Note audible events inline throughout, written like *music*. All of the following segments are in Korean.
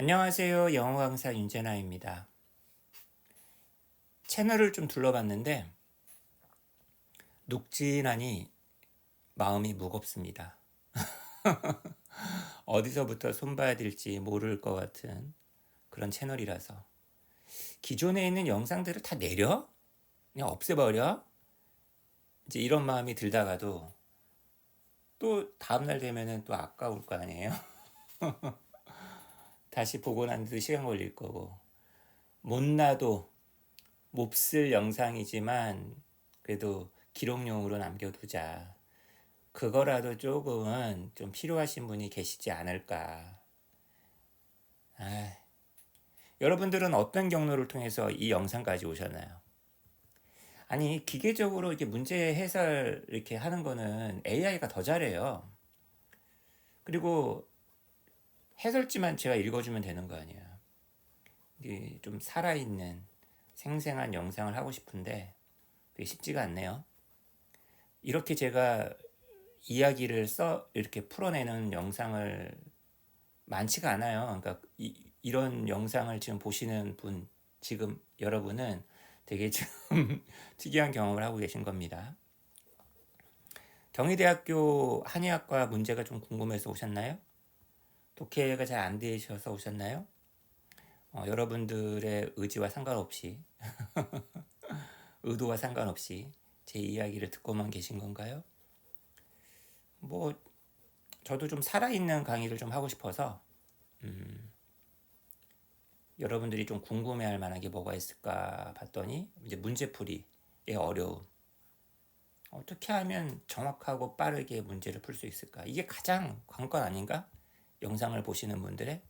안녕하세요. 영어 강사 윤재나입니다. 채널을 좀 둘러봤는데 눅진하니 마음이 무겁습니다. *laughs* 어디서부터 손봐야 될지 모를 것 같은 그런 채널이라서 기존에 있는 영상들을 다 내려? 그냥 없애버려? 이제 이런 마음이 들다가도 또 다음날 되면은 또 아까울 거 아니에요? *laughs* 다시 보고 난 뒤도 시간 걸릴 거고 못나도 몹쓸 영상이지만 그래도 기록용으로 남겨두자. 그거라도 조금은 좀 필요하신 분이 계시지 않을까. 아, 여러분들은 어떤 경로를 통해서 이 영상까지 오셨나요? 아니, 기계적으로 이렇게 문제 해설 이렇게 하는 거는 AI가 더 잘해요. 그리고 해설지만 제가 읽어주면 되는 거 아니야. 좀 살아있는 생생한 영상을 하고 싶은데 그게 쉽지가 않네요. 이렇게 제가 이야기를 써 이렇게 풀어내는 영상을 많지가 않아요. 그러니까 이, 이런 영상을 지금 보시는 분 지금 여러분은 되게 좀 *laughs* 특이한 경험을 하고 계신 겁니다. 경희대학교 한의학과 문제가 좀 궁금해서 오셨나요? 독해가 잘 안 되셔서 오셨나요? 어, 여러분들의 의지와 상관없이 *laughs* 의도와 상관없이 제 이야기를 듣고만 계신 건가요? 뭐 저도 좀 살아있는 강의를 좀 하고 싶어서 음, 여러분들이 좀 궁금해할 만한 게 뭐가 있을까 봤더니 이제 문제풀이의 어려움 어떻게 하면 정확하고 빠르게 문제를 풀 수 있을까 이게 가장 관건 아닌가 영상을 보시는 분들의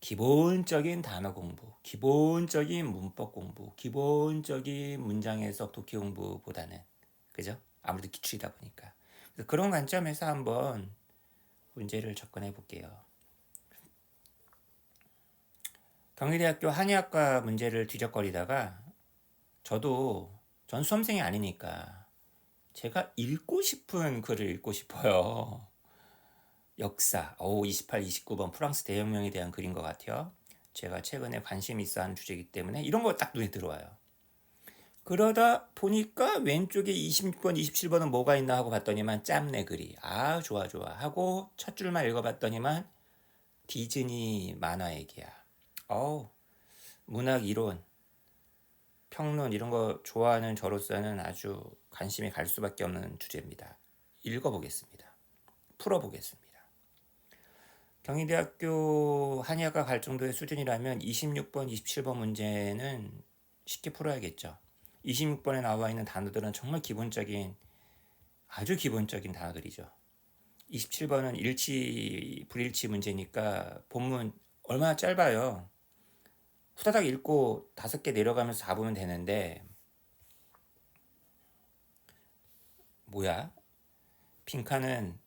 기본적인 단어 공부, 기본적인 문법 공부, 기본적인 문장 해석 독해 공부보다는 그죠? 아무래도 기출이다 보니까 그런 관점에서 한번 문제를 접근해 볼게요. 경희대학교 한의학과 문제를 뒤적거리다가 저도 전 수험생이 아니니까 제가 읽고 싶은 글을 읽고 싶어요. 역사, 오, 28, 29번 프랑스 대혁명에 대한 글인 것 같아요. 제가 최근에 관심 있어 하는 주제이기 때문에 이런 거 딱 눈에 들어와요. 그러다 보니까 왼쪽에 26번, 27번은 뭐가 있나 하고 봤더니만 짬내 글이. 아, 좋아, 좋아. 하고 첫 줄만 읽어봤더니만 디즈니 만화 얘기야. 어우, 문학 이론, 평론 이런 거 좋아하는 저로서는 아주 관심이 갈 수밖에 없는 주제입니다. 읽어보겠습니다. 풀어보겠습니다. 경희대학교 한의학과 갈 정도의 수준이라면 26번, 27번 문제는 쉽게 풀어야겠죠. 26번에 나와 있는 단어들은 정말 기본적인 아주 기본적인 단어들이죠. 27번은 일치 불일치 문제니까 본문 얼마나 짧아요. 후다닥 읽고 다섯 개 내려가면서 잡으면 되는데 뭐야? 빈칸은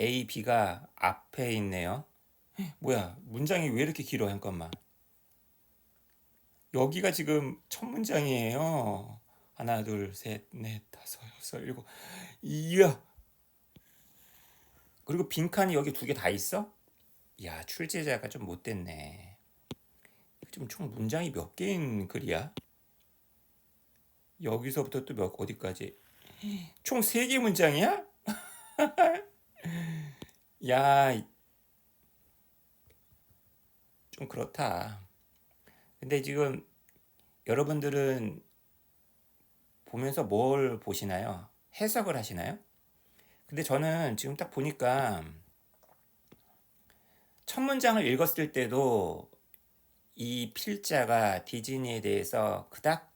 A, B가 앞에 있네요. 뭐야 문장이 왜 이렇게 길어? 잠깐만. 여기가 지금 첫 문장이에요. 하나 둘셋넷 다섯 여섯 일곱. 이야. 그리고 빈칸이 여기 두 개 다 있어? 야 출제자가 좀 못됐네. 지금 총 문장이 몇 개인 글이야? 여기서부터 또 몇 어디까지? 총 세 개 문장이야? *laughs* 야 좀 그렇다. 근데 지금 여러분들은 보면서 뭘 보시나요? 해석을 하시나요? 근데 저는 지금 딱 보니까 첫 문장을 읽었을 때도 이 필자가 디즈니에 대해서 그닥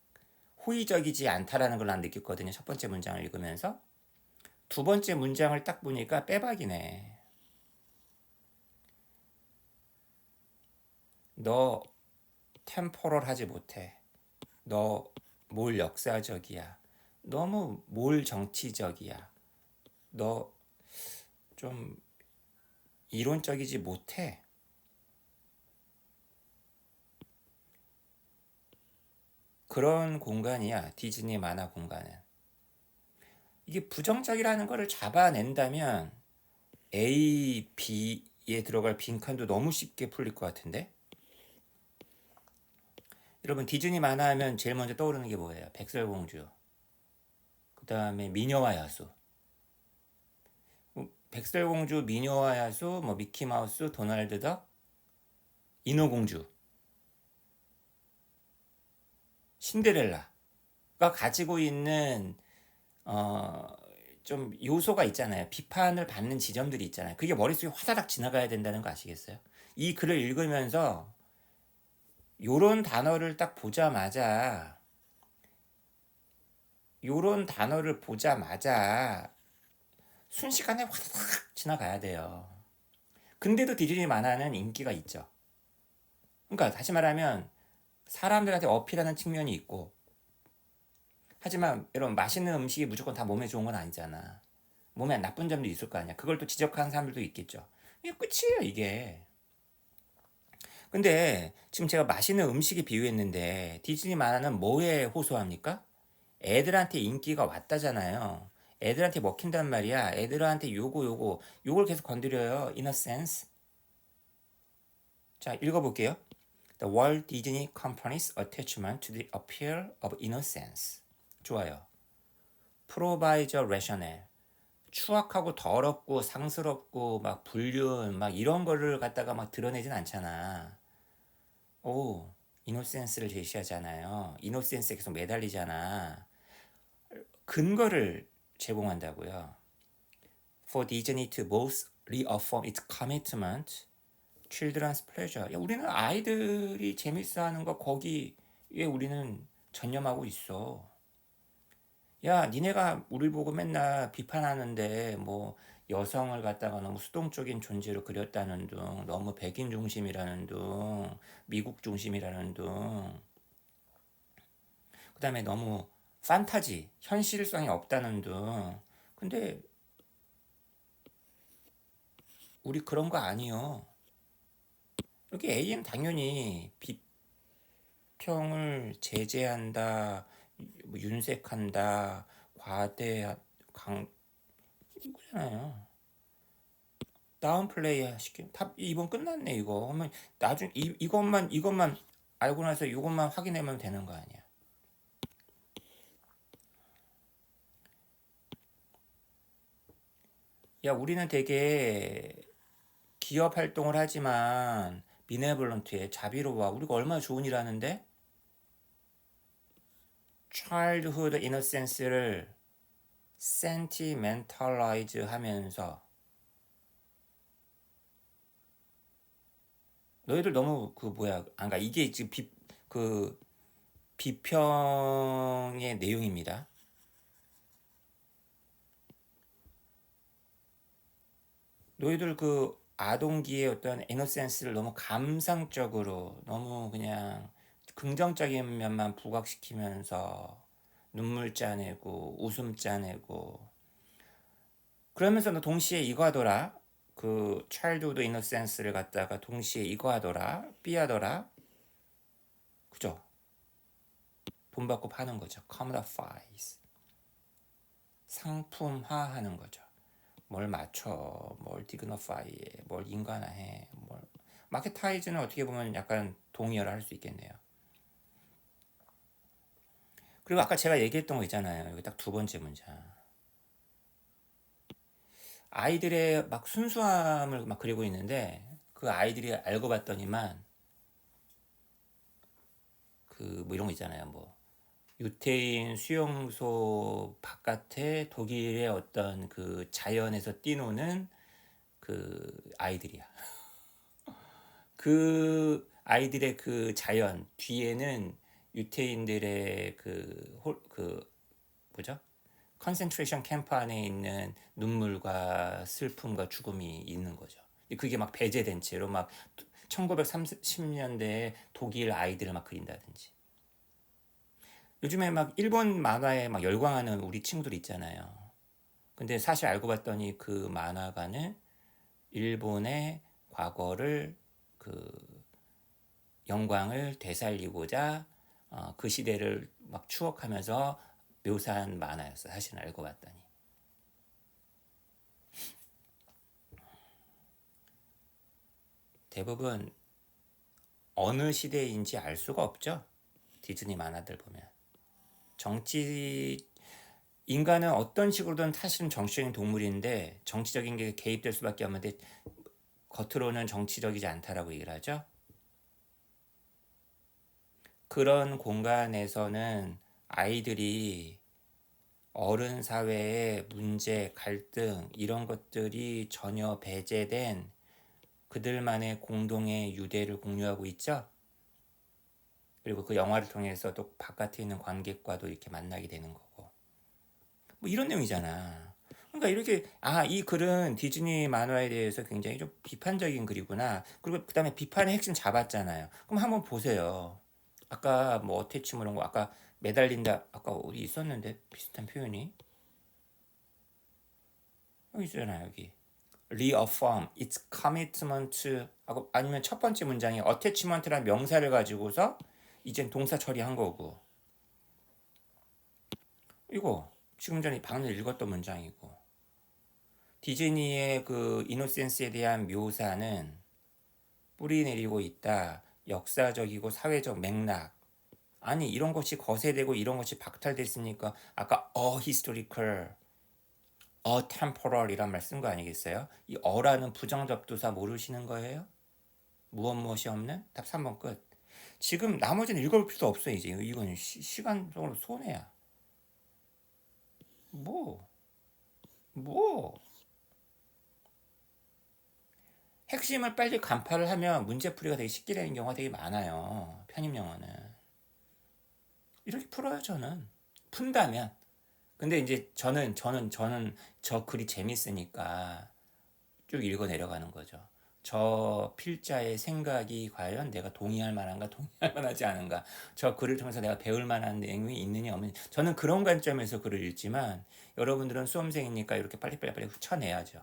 호의적이지 않다라는 걸 난 느꼈거든요. 첫 번째 문장을 읽으면서. 두 번째 문장을 딱 보니까 빼박이네. 너 템포럴 하지 못해. 너 뭘 역사적이야. 너무 뭘 정치적이야. 너 좀 이론적이지 못해. 그런 공간이야. 디즈니 만화 공간은. 이게 부정적이라는 거를 잡아낸다면 A, B, 여기에 들어갈 빈칸도 너무 쉽게 풀릴 것 같은데? 여러분 디즈니 만화 하면 제일 먼저 떠오르는 게 뭐예요? 백설공주. 그 다음에 미녀와 야수. 백설공주, 미녀와 야수, 뭐 미키마우스, 도날드 덕, 인어공주, 신데렐라가 가지고 있는 어, 좀 요소가 있잖아요. 비판을 받는 지점들이 있잖아요. 그게 머릿속에 화다닥 지나가야 된다는 거 아시겠어요? 이 글을 읽으면서 요런 단어를 딱 보자마자 요런 단어를 보자마자 순식간에 화다닥 지나가야 돼요. 근데도 디즈니 만화는 인기가 있죠. 그러니까 다시 말하면 사람들한테 어필하는 측면이 있고 하지만 여러분 맛있는 음식이 무조건 다 몸에 좋은 건 아니잖아. 몸에 나쁜 점도 있을 거 아니야. 그걸 또 지적하는 사람들도 있겠죠. 이게 끝이에요, 이게. 근데 지금 제가 맛있는 음식에 비유했는데 디즈니 만화는 뭐에 호소합니까? 애들한테 인기가 왔다잖아요. 애들한테 먹힌단 말이야. 애들한테 요거 요거 요걸 계속 건드려요. Sense. 자, 읽어볼게요. The Walt Disney Company's attachment to the appeal of innocence. 좋아요. Provides a rationale. 추악하고 더럽고 상스럽고 막 불륜 막 이런 거를 갖다가 막 드러내진 않잖아. 오, 이노센스를 제시하잖아요. 이노센스에 계속 매달리잖아. 근거를 제공한다고요. For Disney to both reaffirm its commitment, children's pleasure. 야, 우리는 아이들이 재밌어하는 거 거기에 우리는 전념하고 있어. 야, 니네가 우리 보고 맨날 비판하는데 뭐 여성을 갖다가 너무 수동적인 존재로 그렸다는 둥, 너무 백인 중심이라는 둥, 미국 중심이라는 둥. 그 다음에 너무 판타지, 현실성이 없다는 둥. 근데 우리 그런 거 아니요. 여기 A는 당연히 비평을 제재한다, 뭐 윤색한다, 과대 강 이거잖아요. 다운 플레이 시켜. 탑 이번 끝났네 이거. 그러면 나중 이 이것만 이것만 알고 나서 이것만 확인하면 되는 거 아니야. 야, 우리는 되게 기업 활동을 하지만 미네블런트에 자비로워. 우리가 얼마나 좋은 일 하는데? childhood innocence를 sentimentalize 하면서 너희들 너무 그 뭐야 안가 이게 지금 비, 그 비평의 내용입니다. 너희들 그 아동기의 어떤 에너센스를 너무 감상적으로 너무 그냥 긍정적인 면만 부각시키면서 눈물 짜내고 웃음 짜내고. 그러면서 동시에 이거 하더라. 그 차일드우드 이너센스를 갖다가 동시에 이거 하더라. 삐 하더라. 그죠? 돈 받고 파는 거죠. Commodifies 상품화하는 거죠. 뭘 맞춰? 뭘 디그너파이에? 뭘 인간화해? 뭘. 마케타이즈는 어떻게 보면 약간 동의어를 할 수 있겠네요 그리고 아까 제가 얘기했던 거 있잖아요. 여기 딱 두 번째 문장. 아이들의 막 순수함을 막 그리고 있는데 그 아이들이 알고 봤더니만 그 뭐 이런 거 있잖아요. 뭐 유태인 수용소 바깥에 독일의 어떤 그 자연에서 뛰노는 그 아이들이야. *laughs* 그 아이들의 그 자연 뒤에는 유태인들의 그, 홀, 그 뭐죠? 컨센트레이션 캠프 안에 있는 눈물과 슬픔과 죽음이 있는 거죠. 그게 막 배제된 채로 막 1930년대에 독일 아이들을 막 그린다든지. 요즘에 막 일본 만화에 막 열광하는 우리 친구들 있잖아요. 근데 사실 알고 봤더니 그 만화가는 일본의 과거를 그 영광을 되살리고자 어, 그 시대를 막 추억하면서 묘사한 만화였어. 사실 알고 봤더니. 대부분 어느 시대인지 알 수가 없죠. 디즈니 만화들 보면 정치 인간은 어떤 식으로든 사실은 정치적인 동물인데 정치적인 게 개입될 수밖에 없는데 겉으로는 정치적이지 않다라고 얘기를 하죠. 그런 공간에서는 아이들이 어른 사회의 문제, 갈등 이런 것들이 전혀 배제된 그들만의 공동의 유대를 공유하고 있죠. 그리고 그 영화를 통해서 또 바깥에 있는 관객과도 이렇게 만나게 되는 거고. 뭐 이런 내용이잖아. 그러니까 이렇게 아 이 글은 디즈니 만화에 대해서 굉장히 좀 비판적인 글이구나. 그리고 그 다음에 비판의 핵심 잡았잖아요. 그럼 한번 보세요. 아까 뭐 어태치 이런 거 아까 매달린다 아까 어디 있었는데? 비슷한 표현이? 여기 있잖아요 여기. Reaffirm its commitment. 아니면 첫 번째 문장이 attachment라는 명사를 가지고서 이젠 동사 처리한 거고. 이거 지금 전에 방금 읽었던 문장이고. 디즈니의 그 이노센스에 대한 묘사는 뿌리 내리고 있다 역사적이고 사회적 맥락 아니 이런 것이 거세되고 이런 것이 박탈됐으니까 아까 a historical, a temporal 이란 말 쓴 거 아니겠어요? 이 어라는 부정접두사 모르시는 거예요? 무엇 무엇이 없는? 답 3번 끝. 지금 나머지는 읽어볼 필요도 없어 이제 이건 시, 시간적으로 손해야. 뭐? 뭐? 핵심을 빨리 간파를 하면 문제풀이가 되게 쉽게 되는 경우가 되게 많아요. 편입 영어는. 이렇게 풀어요, 저는. 푼다면. 근데 이제 저는, 저는, 저는 저 글이 재밌으니까 쭉 읽어 내려가는 거죠. 저 필자의 생각이 과연 내가 동의할 만한가, 동의할 만하지 않은가. 저 글을 통해서 내가 배울 만한 내용이 있느냐, 없느냐. 저는 그런 관점에서 글을 읽지만 여러분들은 수험생이니까 이렇게 빨리빨리 빨리 훑어내야죠.